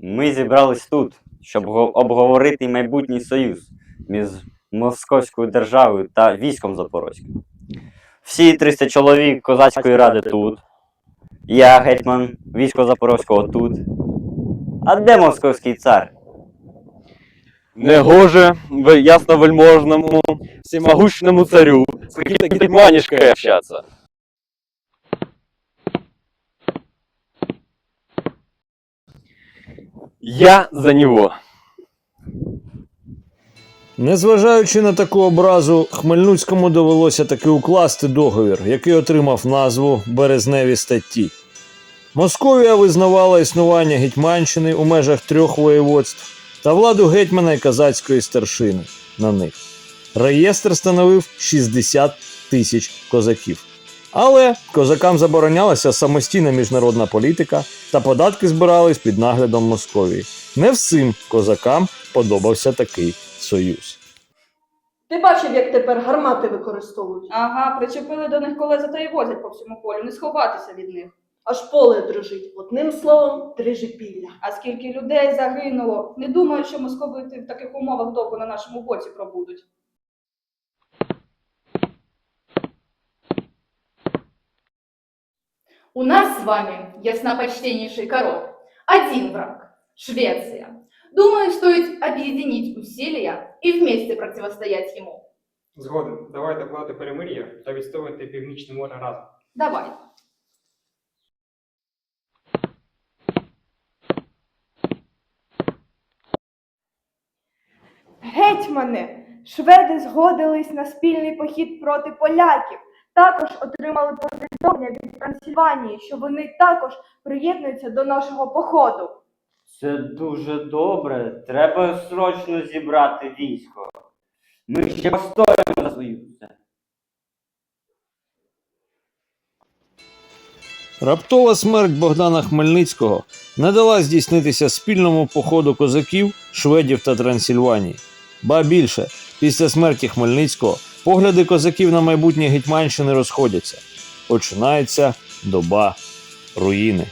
Ми зібрались тут, щоб обговорити майбутній союз між Московською державою та військом Запорозьким. Всі 300 чоловік козацької ради тут. Я гетьман військо Запорозького тут. А де московський цар? Негоже ясновельможному, всемогущному царю с каким-то гетманишкой общаться. Я за него. Незважаючи на таку образу, Хмельницькому довелося таки укласти договір, який отримав назву Березневі статті. Московія визнавала існування Гетьманщини у межах трьох воєводств та владу гетьмана і казацької старшини на них. Реєстр становив 60 тисяч козаків. Але козакам заборонялася самостійна міжнародна політика та податки збирались під наглядом Московії. Не всім козакам подобався такий союз. Ти бачив, як тепер гармати використовують? Ага, причепили до них колеса та й возять по всьому полю, не сховатися від них. Аж поле дрожить. Одним словом, трижепілля. А скільки людей загинуло, не думаю, що московити в таких умовах довго на нашому боці пробудуть. У нас с вами, яснопочтеннейший король, один враг – Швеция. Думаю, стоит объединить усилия и вместе противостоять ему. Згоден. Давай докладати перемир'я та відстоювати Північне море разом. Давай. Гетьмани, шведи згодились на спільний похід проти поляків. Також отримали повідомлення від Трансильванії, що вони також приєднуються до нашого походу. Це дуже добре. Треба срочно зібрати військо. Ми ще постоїмо за союз. Раптова смерть Богдана Хмельницького не дала здійснитися спільному походу козаків, шведів та Трансильванії. Ба більше, після смерті Хмельницького погляди козаків на майбутнє Гетьманщини розходяться. Починається доба руїни.